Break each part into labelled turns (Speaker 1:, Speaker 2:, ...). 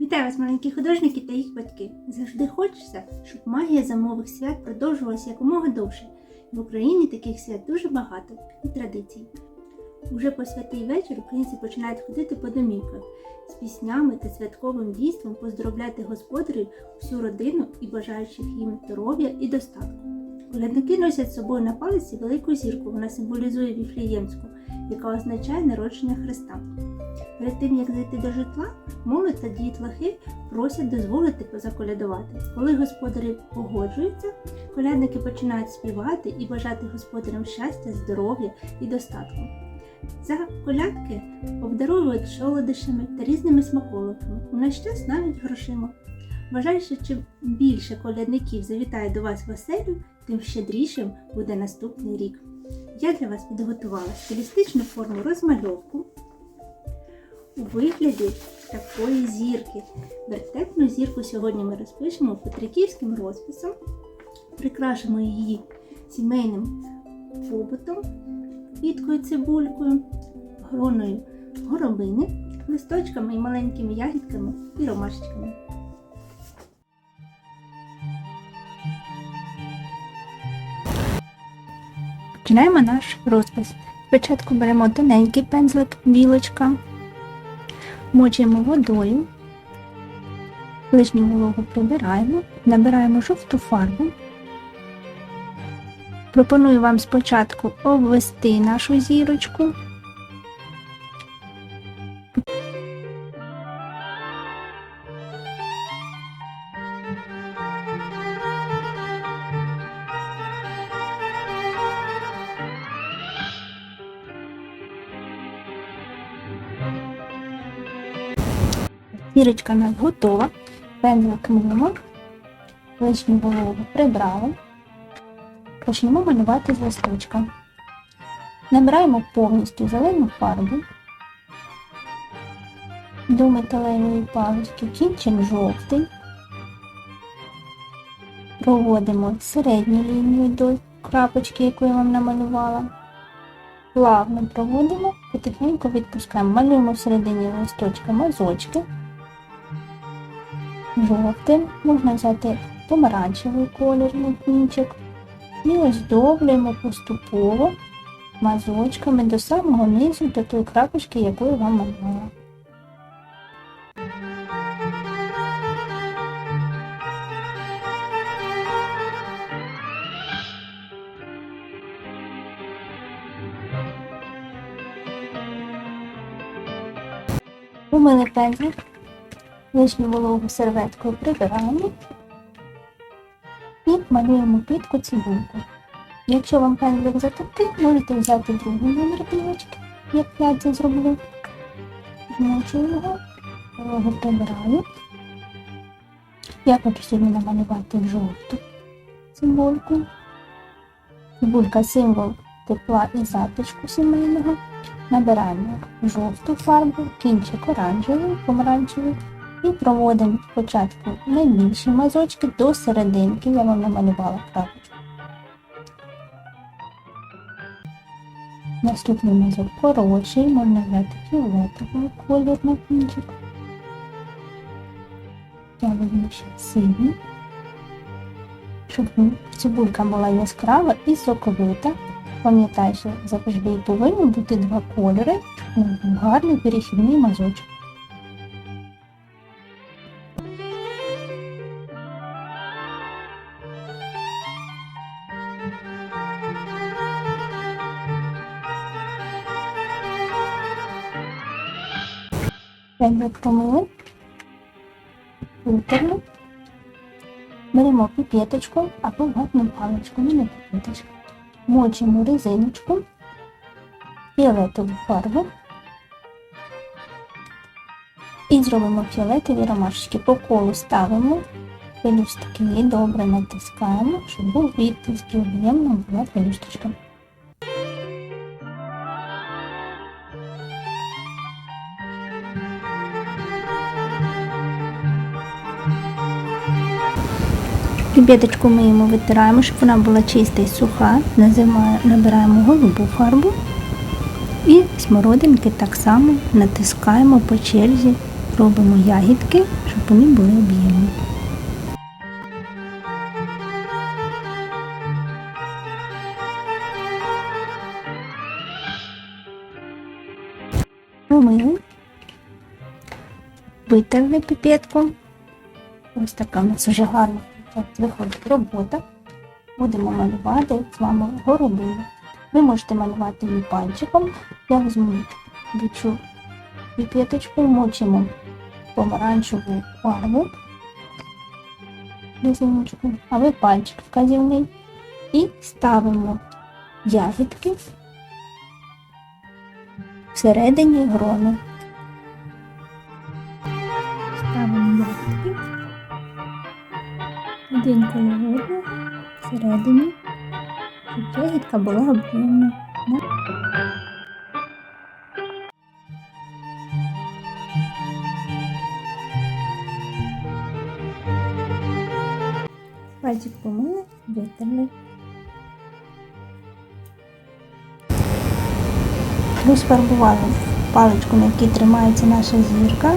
Speaker 1: Вітаю вас, маленькі художники та їх батьки. Завжди хочеться, щоб магія зимових свят продовжувалася якомога довше. В Україні таких свят дуже багато і традицій. Уже по святий вечір українці починають ходити по домівках з піснями та святковим дійством поздоровляти господарів всю родину і бажаючих їм здоров'я і достатку. Колядники носять з собою на палиці велику зірку, вона символізує Віфліємську, яка означає народження Христа. Перед тим як зайти до житла, молодь та дітлахи просять дозволити позаколядувати. Коли господарі погоджуються, колядники починають співати і бажати господарям щастя, здоров'я і достатку. За колядки обдаровують солодощами та різними смаколиками, у наш час навіть грошима. Вважаю, що чим більше колядників завітає до вас в оселю, тим щедрішим буде наступний рік. Я для вас підготувала стилістичну форму розмальовку у вигляді такої зірки. Вертепну зірку сьогодні ми розпишемо петриківським розписом, прикрашимо її сімейним побутом, квіткою цибулькою, гроною горобини, листочками і маленькими ягідками і ромашечками. Починаємо наш розпис. Спочатку беремо тоненький пензлик, білочка, мочимо водою, лишню вологу прибираємо, набираємо жовту фарбу. Пропоную вам спочатку обвести нашу зірочку. Зірочка у нас готова. Пензлик. Лишню вологу прибрали. Почнемо малювати з листочка. Набираємо повністю зелену фарбу. До металевої палички кінчик жовтий. Проводимо середню лінію до крапочки, яку я вам намалювала. Плавно проводимо, потихеньку відпускаємо. Малюємо всередині листочка мазочки. Жовтим можна взяти помаранчевий колір кінчик. І оздоблюємо поступово мазочками до самого низу, до тої крапочки, яку вам малювала. Умили пензлик, лишню вологу серветкою прибираємо і малюємо квітку цибульку. Якщо вам пензлик затопив, можете взяти другий номер білочки, як я це зроблю. Змочу його, його прибираю. Я хочу сьогодні намалювати жовту цибульку. Цибулька символ тепла і затишку сімейного. Набираємо жовту фарбу, кінчик оранжевий, помаранчевий і проводимо спочатку найбільші мазочки до серединки, я вам намалювала крапочку. Наступний мазок коротший, можна взяти фіолетовий колір на кінчик. Я візьму ще синій, щоб цибулька була яскрава і соковита. Пам'ятай, що завжди повинні бути два кольори, гарний перехідний мазочок. Помили, витерли. Беремо піпеточку або ватну паличку, ну не піпеточку. Мочимо резиночку, фіолетову фарбу і зробимо фіолетові ромашечки. По колу ставимо пелюстки добре натискаємо, щоб був відтиск і об'ємна була пелюсточка. Пібеточку ми йому витираємо, щоб вона була чиста і суха. Набираємо голубу фарбу і смородинки так само натискаємо по черзі робимо ягідки, щоб вони були об'ємні. Помили, витерли піпетку. Ось така в нас вже гарна виходить робота. Будемо малювати з вами горобину. Ви можете малювати її пальчиком. Я візьму бічу піпеточку, мочимо помаранчеву фарбу резиночку, а ви пальчик вказівний і ставимо ягідки всередині грону. Коло одного всередині, щоб ягідка була об'ємна. Пальчик помили, витерли. Розфарбували паличку, на якій тримається наша зірка.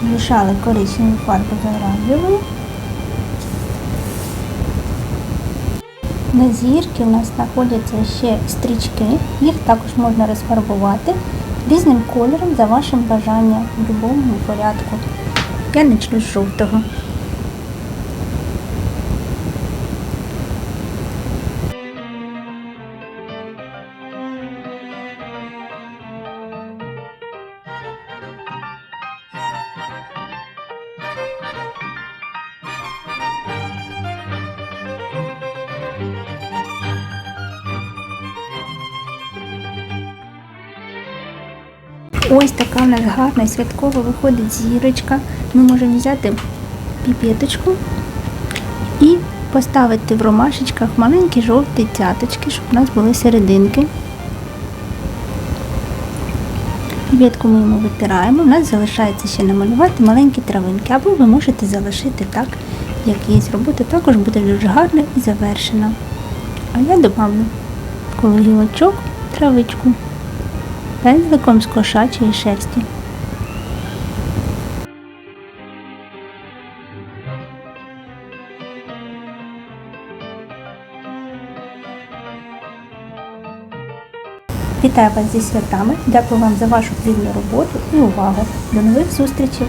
Speaker 1: Змішали коричневу фарбу з оранжевою. На зірки у нас знаходяться ще стрічки, їх також можна розфарбувати різним кольором за вашим бажанням в будь-якому порядку. Я не з жовтого. Ось така в нас гарна святкова виходить зірочка. Ми можемо взяти піпеточку і поставити в ромашечках маленькі жовті цяточки, щоб у нас були серединки. Піпетку ми йому витираємо, у нас залишається ще намалювати маленькі травинки, або ви можете залишити так, як є. Робота також буде дуже гарна і завершена. А я добавлю коло гілочок травичку пензликом з кошачої шерсті. Вітаю вас зі святами. Дякую вам за вашу плідну роботу і увагу. До нових зустрічей!